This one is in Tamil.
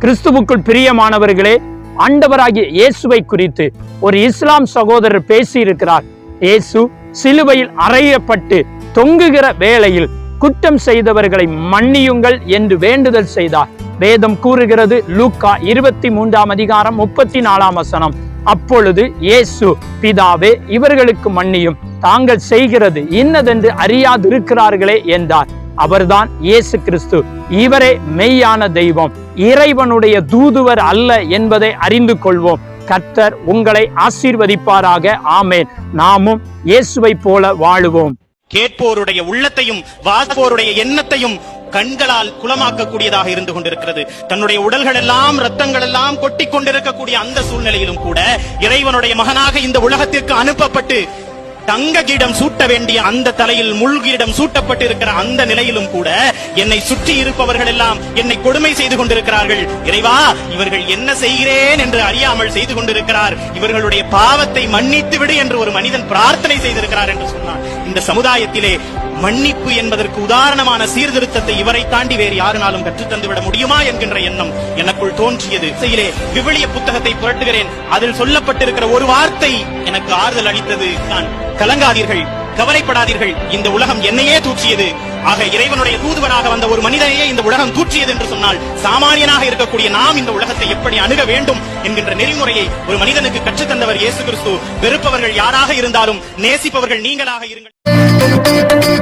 கிறிஸ்துவுக்குள் பிரியமானவர்களே ஆண்டவராகிய இயேசுவை குறித்து ஒரு இஸ்லாம் சகோதரர் பேசியிருக்கிறார். இயேசு சிலுவையில் அறையப்பட்டு தொங்குகிற வேளையில் குற்றம் செய்தவர்களை மன்னியுங்கள் என்று வேண்டுதல் செய்தார். வேதம் கூறுகிறது லூக்கா இருபத்தி மூன்றாம் அதிகாரம் முப்பத்தி நாலாம் வசனம். அப்பொழுது இயேசு பிதாவே இவர்களுக்கு மன்னியும். தாங்கள் செய்கிறது இன்னதென்று அறியாதிருக்கிறார்களே என்றார். அவர்தான் இயேசு கிறிஸ்து. இவரே மெய்யான தெய்வம். இறைவனுடைய தூதுவர் அல்ல என்பதை அறிந்து கொள்வோம். கர்த்தர் உங்களை ஆசீர்வதிப்பாராக. ஆமேன். நாமும் இயேசுவை போல வாழுவோம். கேட்போருடைய உள்ளத்தையும் வாசிப்போருடைய எண்ணத்தையும் கண்களால் குளமாக்கக்கூடியதாக இருந்து கொண்டிருக்கிறது. தன்னுடைய உடல்கள் எல்லாம் ரத்தங்கள் எல்லாம் கொட்டி கொண்டிருக்கக்கூடிய அந்த சூழ்நிலையிலும் கூட இறைவனுடைய மகனாக இந்த உலகத்திற்கு அனுப்பப்பட்டு தங்க கீடம் சூட்ட வேண்டிய அந்த தலையில் முள் சூட்டப்பட்டிருக்கிற அந்த நிலையிலும் கூட என்னை சுற்றி இருப்பவர்கள் எல்லாம் என்னை கொடுமை செய்து கொண்டிருக்கிறார்கள். இறைவா இவர்கள் என்ன செய்கிறேன் என்று அறியாமல் செய்து கொண்டிருக்கிறார். இவர்களுடைய பாவத்தை மன்னித்து விடு என்று ஒரு மனிதன் பிரார்த்தனை செய்திருக்கிறார் என்று சொன்னார் இந்த சமுதாயத்திலே மன்னிப்பு என்பதற்கு உதாரணமான சீர்திருத்தத்தை இவரை தாண்டி வேறு யாருனாலும் கற்றுத்தந்து விட முடியுமா என்கின்ற எண்ணம் எனக்குள் தோன்றியது. செயலே விவிலிய புத்தகத்தை புரட்டுகிறேன். அதில் சொல்லப்பட்டிருக்கிற ஒரு வார்த்தை எனக்கு ஆறுதல் அளித்தது. நான் கலங்காதீர்கள். கவலைப்படாதீர்கள். இந்த உலகம் என்னையே தூற்றியது. ஆக இறைவனுடைய தூதுவனாக வந்த ஒரு மனிதனையே இந்த உலகம் தூற்றியது என்று சொன்னால் சாமானியனாக இருக்கக்கூடிய நாம் இந்த உலகத்தை எப்படி அணுக வேண்டும் என்கின்ற நெறிமுறையை ஒரு மனிதனுக்கு கற்றுத்தந்தவர் இயேசு கிறிஸ்து. வெறுப்பவர்கள் யாராக இருந்தாலும் நேசிப்பவர்கள் நீங்களாக இருங்கள்.